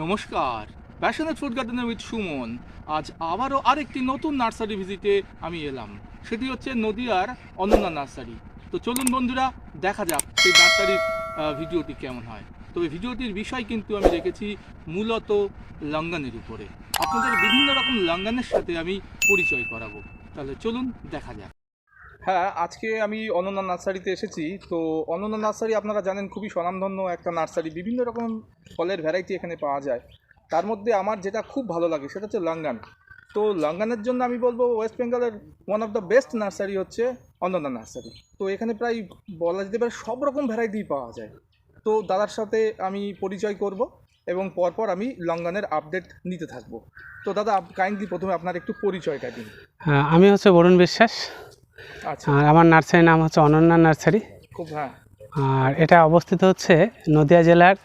নমস্কার। Passionate food গার্ডেনের with Suman. আজ আবারও আরেকটি নতুন নার্সারি ভিজিটে আমি এলাম। সেটি হচ্ছে নদিয়ার অনন্যা নার্সারি। তো চলুন বন্ধুরা, দেখা যাক সেই নার্সারির ভিডিওটি কেমন হয়। তবে ভিডিওটির বিষয় কিন্তু আমি রেখেছি মূলত লঙ্গানের উপরে। আপনাদের বিভিন্ন রকম লঙ্গানের সাথে আমি পরিচয় করাবো। তাহলে চলুন দেখা যাক। হ্যাঁ আজকে আমি অনন্যা নার্সারিতে এসেছি। তো অনন্যা নার্সারি আপনারা জানেন খুবই স্বনামধন্য একটা নার্সারি। বিভিন্ন রকম ফলের ভ্যারাইটি এখানে পাওয়া যায়। তার মধ্যে আমার যেটা খুব ভালো লাগে সেটা হচ্ছে লঙ্গান তো লঙ্গানের জন্য আমি বলব ওয়েস্ট বেঙ্গলের one of the best nursery হচ্ছে অনন্যা নার্সারি। তো এখানে প্রায় বলা যেতে পারে সব রকম ভ্যারাইটি পাওয়া যায়। তো দাদার সাথে আমি পরিচয় করব এবং পরপর আমি লঙ্গানের আপডেট নিতে থাকব। তো দাদা কাইন্ডলি প্রথমে আপনার একটু পরিচয়টা দিন। হ্যাঁ, আমি হচ্ছে বরুণ বিশ্বাস। আর আমার নার্সারির নাম হচ্ছে অনন্যা নার্সারি। খুব হ্যাঁ। আর এটা অবস্থিত হচ্ছে নদিয়া জেলার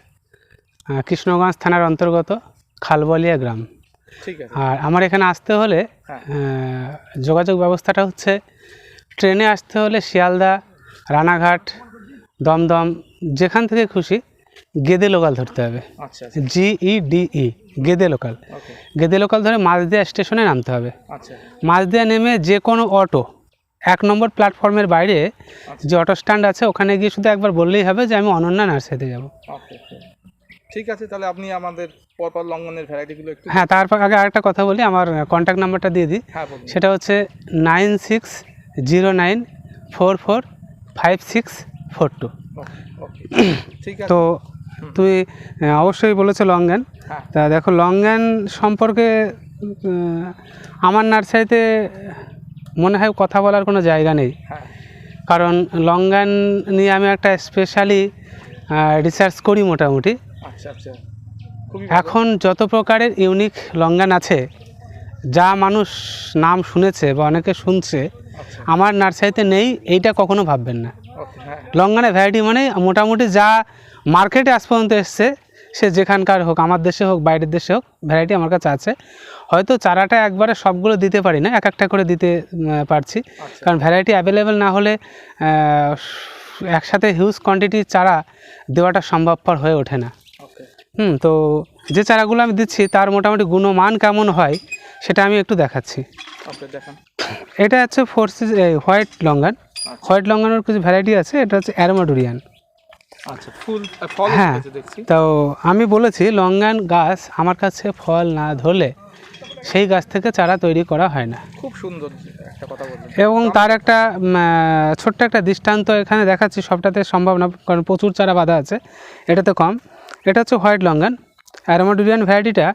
কৃষ্ণগঞ্জ থানার অন্তর্গত খালবলিয়া গ্রাম। আর আমার এখানে আসতে হলে হ্যাঁ। যোগাযোগ ব্যবস্থাটা হচ্ছে ট্রেনে আসতে হলে শিয়ালদা রানাঘাট দমদম যেখান থেকে খুশি গেদে লোকাল ধরতে হবে। আচ্ছা আচ্ছা। জিই ডিই গেদে লোকাল। গেদে লোকাল ধরে মাঝদিয়া স্টেশনে নামতে হবে। আচ্ছা। মাঝদিয়া নেমে যে কোনো অটো এক নম্বর প্ল্যাটফর্মের বাইরে যে অটো স্ট্যান্ড আছে ওখানে গিয়ে শুধু একবার বললেই হবে যে আমি অনন্যা নার্সারিতে যাব। ঠিক আছে তাহলে আপনি আমাদের পরপর লঙ্ঘনের ভ্যারাইটিগুলো একটু হ্যাঁ তারপর আগে আরেকটা কথা বলি আমার কন্ট্যাক্ট নাম্বারটা দিয়ে দিই। হ্যাঁ সেটা হচ্ছে nine six zero nine four four five six four two তো তুই অবশ্যই বলেছ লঙ্গান হ্যাঁ। তা দেখো লঙ্গান সম্পর্কে আমার নার্সারিতে মনে হয় কথা বলার কোনো জায়গা নেই। হ্যাঁ। কারণ লঙ্গান নিয়ে আমি একটা স্পেশালি রিসার্চ করি মোটামুটি। আচ্ছা আচ্ছা। এখন যত প্রকারের ইউনিক লঙ্গান আছে যা মানুষ নাম শুনেছে বা অনেকে শুনছে আচ্ছা। আমার নার্সারিতে নেই এইটা কখনো ভাববেন না। হ্যাঁ। লঙ্গানের ভ্যারাইটি মানে মোটামুটি যা মার্কেটে আজ পর্যন্ত এসছে সে যেখানকার হোক আমার দেশে হোক বাইরের দেশে হোক ভ্যারাইটি আমার কাছে আছে। হয়তো চারাটা একবারে সবগুলো দিতে পারি না এক একটা করে দিতে পারছি। আচ্ছা। কারণ ভ্যারাইটি অ্যাভেলেবেল না হলে একসাথে হিউজ কোয়ান্টিটির চারা দেওয়াটা সম্ভবপর হয়ে ওঠে না। হুম তো যে চারাগুলো আমি দিচ্ছি তার মোটামুটি গুণমান কেমন হয় সেটা আমি একটু দেখাচ্ছি। এটা হচ্ছে ফোর্সিস হোয়াইট লঙ্গান হোয়াইট লঙ্গানোর কিছু ভ্যারাইটি আছে এটা হচ্ছে অ্যারোমাডুরিয়ান আচ্ছা হ্যাঁ। তো আমি বলেছি লঙ্গান গাছ আমার কাছে ফল না ধরলে সেই গাছ থেকে চারা তৈরি করা হয় না। খুব সুন্দর একটা কথা বললেন। এবং তার একটা ছোট্ট একটা দৃষ্টান্ত এখানে দেখাচ্ছি সবটাতে সম্ভব না কারণ প্রচুর চারা বাঁধা আছে এটাতে কম। এটা হচ্ছে হোয়াইট লঙ্গান অ্যারোমাডুরিয়ান ভ্যারাইটিটা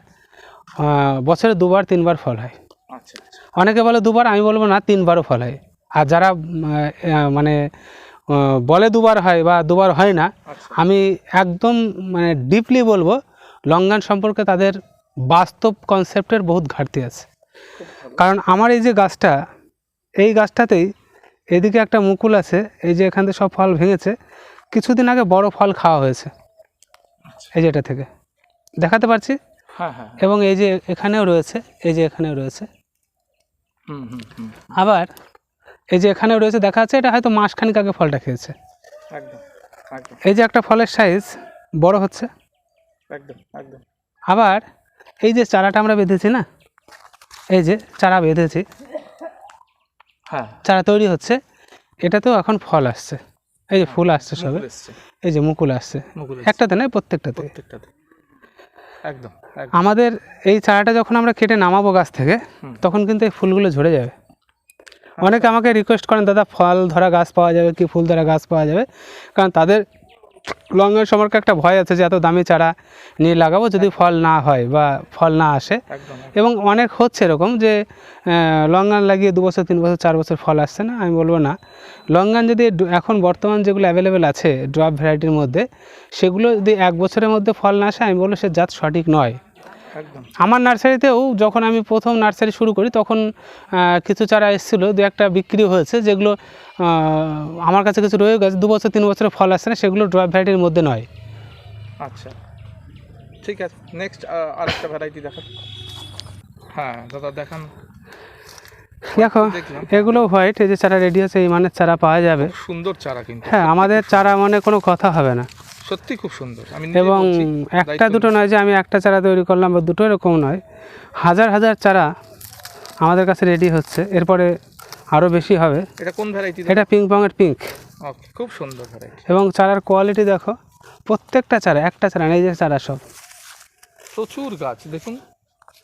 বছরে দুবার তিনবার ফল হয়। আচ্ছা আচ্ছা। অনেকে বলে দুবার আমি বলব না তিনবারও ফল হয়। আর যারা মানে বলে দুবার হয় বা দুবার হয় না আচ্ছা। আমি একদম মানে ডিপলি বলব লঙ্গান সম্পর্কে তাদের বাস্তব কনসেপ্টের বহুত ঘাটতি আছে। কারণ আমার এই যে গাছটা এই গাছটাতেই এদিকে একটা মুকুল আছে এই যে এখান থেকে সব ফল ভেঙেছে। কিছুদিন আগে বড় ফল খাওয়া হয়েছে এই যে এটা থেকে। দেখাতে পারছি? হ্যাঁ হ্যাঁ এবং এই যে এখানেও রয়েছে এই যে এখানেও রয়েছে। আবার এই যে এখানেও রয়েছে দেখা যাচ্ছে এটা হয়তো মাসখানিক আগে ফলটা খেয়েছে। এই যে একটা ফলের সাইজ বড় হচ্ছে। একদম একদম। আবার এই যে চারাটা আমরা বেঁধেছি না? এই যে চারা বেঁধেছি। হ্যাঁ। চারা তৈরি হচ্ছে। এটাতেও এখন ফল আসছে। এই যে ফুল আসছে সবে। এই যে মুকুল আসছে। একটাতে নয় প্রত্যেকটাতে। প্রত্যেকটাতে। একদম একদম। আমাদের এই চারাটা যখন আমরা কেটে নামাবো গাছ থেকে তখন কিন্তু এই ফুলগুলো ঝরে যাবে। অনেকে আমাকে রিকোয়েস্ট করেন দাদা ফল ধরা গাছ পাওয়া যাবে কি? ফুল ধরা গাছ পাওয়া যাবে? কারণ তাদের লঙ্গের সম্পর্কে একটা ভয় আছে যে এত দামি চারা নিয়ে লাগাবো যদি ফল না হয় বা ফল না আসে। এবং অনেক হচ্ছে এরকম যে লঙ্গান লাগিয়ে দু বছর তিন বছর চার বছর ফল আসছে না আমি বলব না। লঙ্গান যদি এখন বর্তমান যেগুলো অ্যাভেলেবেল আছে ড্রপ ভ্যারাইটির মধ্যে সেগুলো যদি এক বছরের মধ্যে ফল না আসে আমি বলব সে জাত সঠিক নয়। আমার নার্সারিতেও যখন আমি প্রথম নার্সারি শুরু করি তখন কিছু চারা এসেছিল দু একটা বিক্রি হয়েছে যেগুলো আমার কাছে কিছু রয়ে গেছে দু বছর তিন বছরের ফল আসছে না সেগুলো ড্রপ ভ্যারাইটির মধ্যে নয়। আচ্ছা। ঠিক আছে নেক্সট আরেকটা ভ্যারাইটি দেখান। হ্যাঁ দাদা দেখান। দেখো এগুলো হোয়াইট এই যে চারা রেডি আছে এই মানের চারা পাওয়া যাবে। সুন্দর চারা কিন্তু। হ্যাঁ আমাদের চারা মানে কোনো কথা হবে না। সত্যি খুব সুন্দর। আমি এবং একটা দুটো নয় যে আমি একটা চারা তৈরি করলাম বা দুটো এরকম নয় হাজার হাজার চারা আমাদের কাছে রেডি হচ্ছে। এরপরে আরও বেশি হবে। এটা কোন ভ্যারাইটি এটা পিঙ্ক পংয়ের পিঙ্ক খুব সুন্দর ভ্যারাইটি এবং চারার কোয়ালিটি দেখো প্রত্যেকটা চারা একটা চারা নেই যে চারা সব। প্রচুর গাছ দেখুন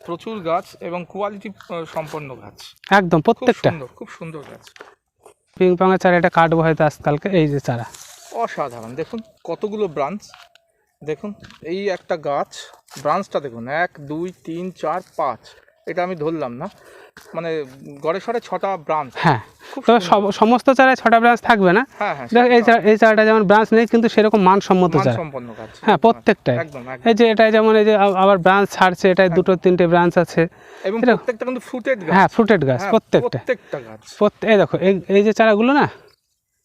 প্রচুর গাছ এবং কোয়ালিটি সম্পন্ন গাছ। একদম প্রত্যেকটা। খুব সুন্দর গাছ। পিঙ্ক পংয়ের চারা এটা কাটবো হয়তো আজকালকে এই যে চারা। অসাধারণ। দেখুন কতগুলো ব্রাঞ্চ। দেখুন এই একটা গাছ ব্রাঞ্চটা দেখুন এক দুই তিন চার পাঁচ। এটা আমি ধরলাম না। মানে গড়ে সরে ছটা ব্রাঞ্চ। হ্যাঁ তবে সব- সমস্ত চারায় ছটা ব্রাঞ্চ থাকবে না? হ্যাঁ হ্যাঁ এই এই চারাটা যেমন ব্রাঞ্চ নেই কিন্তু সেরকম মানসম্মত চারা। হ্যাঁ প্রত্যেকটাই। এই যে এটা যেমন এই যে আবার ব্রাঞ্চ ছাড়ছে এটায় দুটো তিনটে ব্রাঞ্চ আছে। প্রত্যেকটা কিন্তু ফ্রুটেড গাছ। হ্যাঁ ফ্রুটেড গাছ হ্যাঁ, প্রত্যেকটা। প্রত্যেকটা গাছ। এই দেখো এই যে চারাগুলো না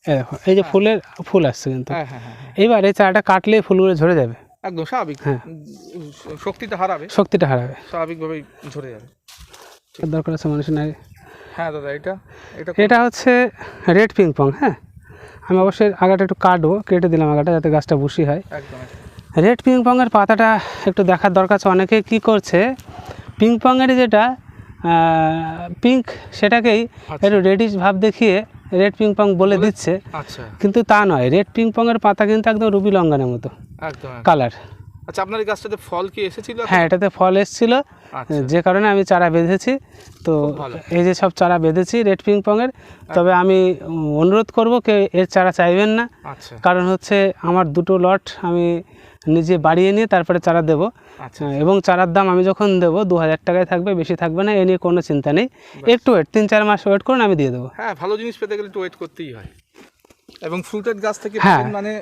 দেখো এই যে ফুলের ফুল আসছে কিন্তু। হ্যাঁ হ্যাঁ হ্যাঁ হ্যাঁ। এইবার এই চারাটা কাটলেই ফুলগুলো ঝরে যাবে। একদম স্বাভাবিক। হ্যাঁ। শক্তিটা হারাবে। শক্তিটা হারাবে। স্বাভাবিকভাবেই ঝরে যাবে। দরকার আছে মানুষের নাই হ্যাঁ দাদা এটা এটা এটা হচ্ছে রেড পিং পং হ্যাঁ? আমি অবশ্যই আগাটা একটু কাটবো কেটে দিলাম আগাটা যাতে গাছটা বসি হয়। একদম একদম। রেড পিং পংয়ের পাতাটা একটু দেখার দরকার আছে। অনেকে কী করছে পিং পংয়ের যেটা পিঙ্ক সেটাকেই আচ্ছা। একটু রেডিশ ভাব দেখিয়ে রেড পিং পং বলে দিচ্ছে। আচ্ছা। কিন্তু তা নয় রেড পিং পং এর পাতা কিন্তু একদম রুবি লঙ্গানের মতো। কালার আচ্ছা আপনার এই গাছটাতে ফল কি এসেছিল? হ্যাঁ এটাতে ফল এসছিল। আচ্ছা। যে কারণে আমি চারা বেঁধেছি। তো এই যে সব চারা বেঁধেছি রেড পিং পংয়ের তবে আমি অনুরোধ করব কেউ এর চারা চাইবেন না। আচ্ছা। কারণ হচ্ছে আমার দুটো লট আমি নিজে বাড়িয়ে নিয়ে তারপরে চারা দেব। আচ্ছা এবং চারার দাম আমি যখন দেবো দু হাজার টাকায় থাকবে বেশি থাকবে না এ নিয়ে কোনো চিন্তা নেই। একটু ওয়েট তিন চার মাস ওয়েট করুন আমি দিয়ে দেবো। হ্যাঁ ভালো জিনিস পেতে গেলে একটু ওয়েট করতেই হয়। এবং ফ্রুটেড গাছ থেকে হ্যাঁ। মানে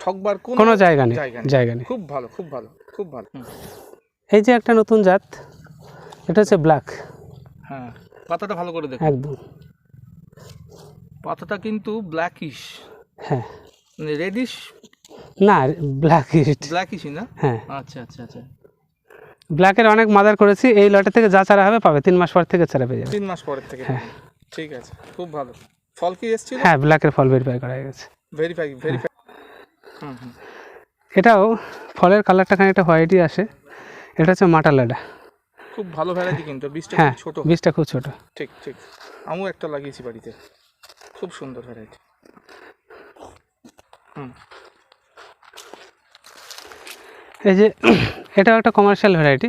ঠকবার কোনো কোনো জায়গা নেই। জায়গা নেই। খুব ভালো খুব ভালো খুব ভালো। এই যে একটা নতুন জাত এটা হচ্ছে ব্ল্যাক। হ্যাঁ পাতাটা ভালো করে দেখুন একদম। পাতাটা কিন্তু ব্ল্যাকিশ। হ্যাঁ। মানে রেডিশ? না ব্ল্যাক ইস্ট ব্ল্যাকিশই না? হ্যাঁ। আচ্ছা আচ্ছা আচ্ছা। ব্ল্যাকের অনেক মাদার করেছি এই লটে থেকে যা চারা হবে পাবে তিন মাস পর থেকে চারা পেয়ে যাবে। তিন মাস পরের থেকে হ্যাঁ। ঠিক আছে খুব ভালো। ফল কি এসেছিল? হ্যাঁ ব্ল্যাকের ফল ভেরিফাই করা হয়ে গেছে। ভেরিফাই ভেরিফাই হুম এটাও ফলের কালারটা খানিকটা হোয়াইটই আসে। এটা হচ্ছে মাটালাডা খুব ভালো ভ্যারাইটি কিন্তু বীজটা হ্যাঁ খুব ছোট। বীজটা খুব ছোট। ঠিক ঠিক। আমিও একটা লাগিয়েছি বাড়িতে। খুব সুন্দর ভ্যারাইটি হুম। এই যে এটাও একটা কমার্শিয়াল ভ্যারাইটি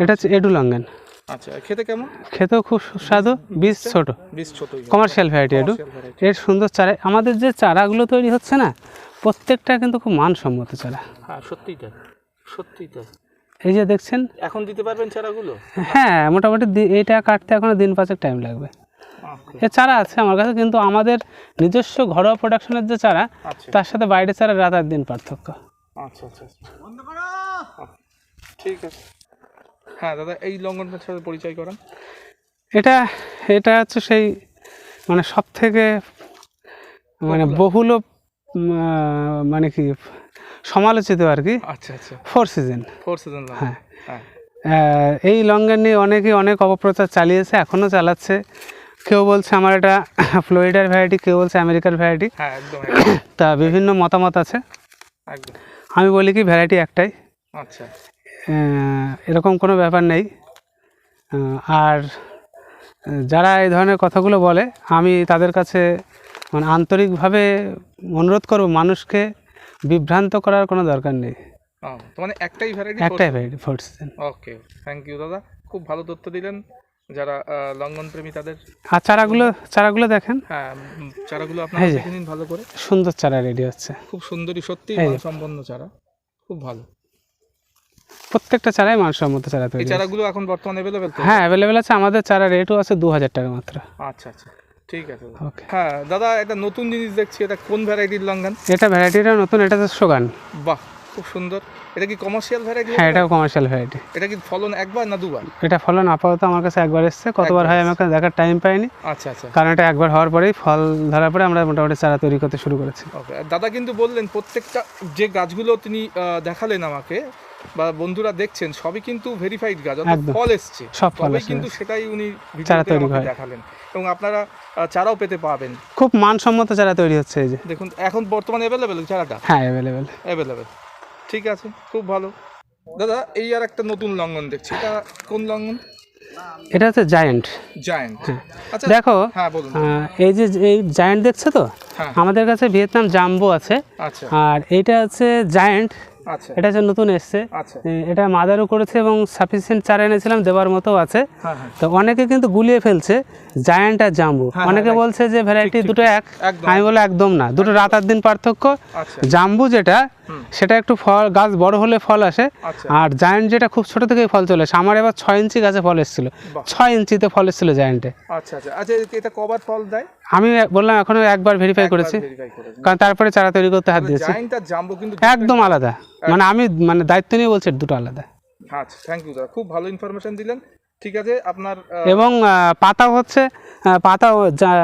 এটা হচ্ছে এডুলঙ্গান। আচ্ছা খেতে কেমন? খেতেও খুব সুস্বাদু বীজ ছোট। বীজ কমার্শিয়াল ভ্যারাইটি এডু। এর সুন্দর চারা আমাদের যে চারাগুলো তৈরি হচ্ছে না প্রত্যেকটা কিন্তু খুব মানসম্মত চারা। হ্যাঁ সত্যিই তাই সত্যিই তাই। এই যে দেখছেন? এখন দিতে পারবেন চারাগুলো? হ্যাঁ মোটামুটি এইটা কাটতে এখনও দিন পাঁচেক টাইম লাগবে। এর চারা আছে আমার কাছে কিন্তু আমাদের নিজস্ব ঘরোয়া প্রোডাকশনের যে চারা আচ্ছা। তার সাথে বাইরের চারা রাত আর দিন পার্থক্য। আচ্ছা আচ্ছা আচ্ছা। ঠিক আছে। হ্যাঁ দাদা এই লঙ্ঘনটার সাথে পরিচয় করান। এটা এটা হচ্ছে সেই মানে সব থেকে মানে বহুল মানে কি সমালোচিত আর কি। আচ্ছা আচ্ছা। ফোর সিজন ফোর সিজন হ্যাঁ। হ্যাঁ। এই লঙ্গন নিয়ে অনেকেই অনেক অপপ্রচার চালিয়েছে এখনও চালাচ্ছে। কেউ বলছে আমার এটা ফ্লোরিডার ভ্যারাইটি কেউ বলছে আমেরিকার ভ্যারাইটি তা বিভিন্ন মতামত আছে। আমি বলি কি ভ্যারাইটি একটাই। আচ্ছা। এরকম কোনো ব্যাপার নেই। আর যারা এই ধরনের কথাগুলো বলে আমি তাদের কাছে মানে আন্তরিকভাবে অনুরোধ করব মানুষকে বিভ্রান্ত করার কোনো দরকার নেই। মানে একটাই ভ্যারাইটি একটাই variety four season okay thank you দাদা। খুব ভালো তথ্য দিলেন যারা লঙ্ঘন প্রেমী তাদের। আর চারাগুলো চারাগুলো দেখেন। হ্যাঁ চারাগুলো আপনারা দেখে নিন ভালো করে। সুন্দর চারা রেডি হচ্ছে। খুব সুন্দরী সত্যি সম্পন্ন চারা। খুব ভালো। প্রত্যেকটা চারাই মানসম্মত চারা তৈরি হচ্ছে। চারাগুলো এখন বর্তমানে অ্যাভেলেবেল হ্যাঁ অ্যাভেলেবেল আছে। আমাদের চারা রেটও আছে দু হাজার টাকা মাত্র। আচ্ছা আচ্ছা। ঠিক আছে। ওকে হ্যাঁ দাদা একটা নতুন জিনিস দেখছি এটা কোন ভ্যারাইটির লঙ্ঘন? এটা ভ্যারাইটিটা নতুন এটা সোগান। বাহ খুব সুন্দর। এটা কি কমার্শিয়াল ভ্যারাইটি হ্যাঁ এটাও কমার্শিয়াল ভ্যারাইটি এটা কি ফলন একবার না দুবার? এটা ফলন আপাতত আমার কাছে একবার এসছে। কতবার হয় আমাকে দেখার টাইম পাইনি। আচ্ছা আচ্ছা। কারণ এটা একবার হওয়ার পরেই ফল ধরার পরে আমরা মোটামুটি চারা তৈরি করতে শুরু করেছি। ওকে দাদা কিন্তু বললেন প্রত্যেকটা যে গাছগুলো তিনি দেখালেন আমাকে বা বন্ধুরা দেখছেন সবই কিন্তু ভেরিফাইড গাছ অর্থাৎ ফল এসছে। ফল কিন্তু সেটাই উনি চারা তৈরি হয়। দেখালেন। এবং আপনারা চারাও পেতে পাবেন। খুব মানসম্মত চারা তৈরি হচ্ছে এই যে। দেখুন এখন বর্তমানে অ্যাভেলেবেল চারাটা? হ্যাঁ অ্যাভেলেবেল অ্যাভেলেবেল ঠিক আছে খুব ভালো। দাদা এই আর একটা নতুন লঙ্ঘন দেখছি। এটা কোন লঙ্ঘন এটা হচ্ছে জায়েন্ট জায়ান্ট আচ্ছা দেখো হ্যাঁ বলুন। এই যে এই জায়েন্ট দেখছ তো? হ্যাঁ। আমাদের কাছে ভিয়েতনাম জাম্বো আছে। আচ্ছা। আর এইটা হচ্ছে জায়েন্ট এটা হচ্ছে নতুন এসছে। আচ্ছা। এটা মাদারও করেছে এবং সাফিসিয়েন্ট চারা এনেছিলাম দেবার মতো আছে। হ্যাঁ হ্যাঁ। তো অনেকে কিন্তু গুলিয়ে ফেলছে জায়ান্ট আর জাম্বু। হ্যাঁ, অনেকে বলছে যে ভ্যারাইটি দুটো এক। আমি বলে একদম না দুটো রাত আর দিন পার্থক্য। আচ্ছা। জাম্বু যেটা। সেটা একটু ফল গাছ বড় হলে ফল আসে। আচ্ছা। আর জায়ান্ট যেটা খুব ছোট থেকেই ফল চলে আসে। আমার এবার ছয় ইঞ্চি গাছে ফল এসেছিল। ছয় ইঞ্চিতে ফল এসেছিল জায়ান্টে আচ্ছা আচ্ছা। আচ্ছা এটা কবার ফল দেয়? আমি বললাম এখনও একবার ভেরিফাই করেছি। কারণ তারপরে চারা তৈরি করতে হাত দিয়েছি। জাম্বো কিন্তু একদম আলাদা। মানে আমি মানে দায়িত্ব নিয়ে বলছি দুটো আলাদা। আচ্ছা থ্যাংক ইউ দাদা। খুব ভালো ইনফরমেশন দিলেন। ঠিক আছে আপনার এবং পাতা হচ্ছে পাতা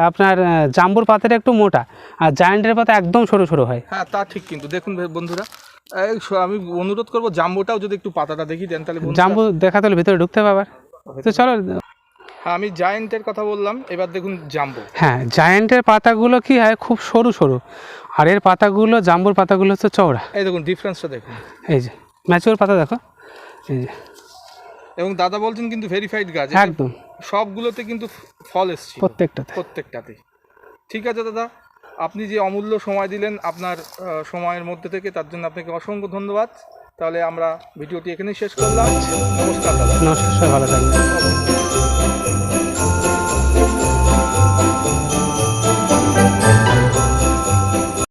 আপনার জাম্বুর পাতাটা একটু মোটা আর জায়ান্টের পাতা একদম সরু সরু হয়। হ্যাঁ তা ঠিক কিন্তু। দেখুন বন্ধুরা আমি অনুরোধ করব জাম্বুটাও যদি একটু পাতাটা দেখি দেন তাহলে জাম্বু দেখা তাহলে ভিতরে ঢুকতে পারবার তো চলো হ্যাঁ আমি জায়েন্টের কথা বললাম এবার দেখুন জাম্বু। হ্যাঁ জায়ান্টের পাতাগুলো কি হয়? খুব সরু সরু। আর এর পাতাগুলো জাম্বুর পাতাগুলো হচ্ছে চওড়া। এই দেখুন ডিফারেন্সটা দেখুন। এই যে ম্যাচিওর পাতা দেখো। এই যে এবং দাদা বলছেন কিন্তু ভেরিফাইড গাছ একদম। সবগুলোতে কিন্তু ফল এসছে প্রত্যেকটাতে। প্রত্যেকটাতে। ঠিক আছে দাদা আপনি যে অমূল্য সময় দিলেন আপনার সময়ের মধ্যে থেকে তার জন্য আপনাকে অসংখ্য ধন্যবাদ। তাহলে আমরা ভিডিওটি এখানেই শেষ করলাম। নমস্কার দাদা। নমস্কার ভালো থাকবে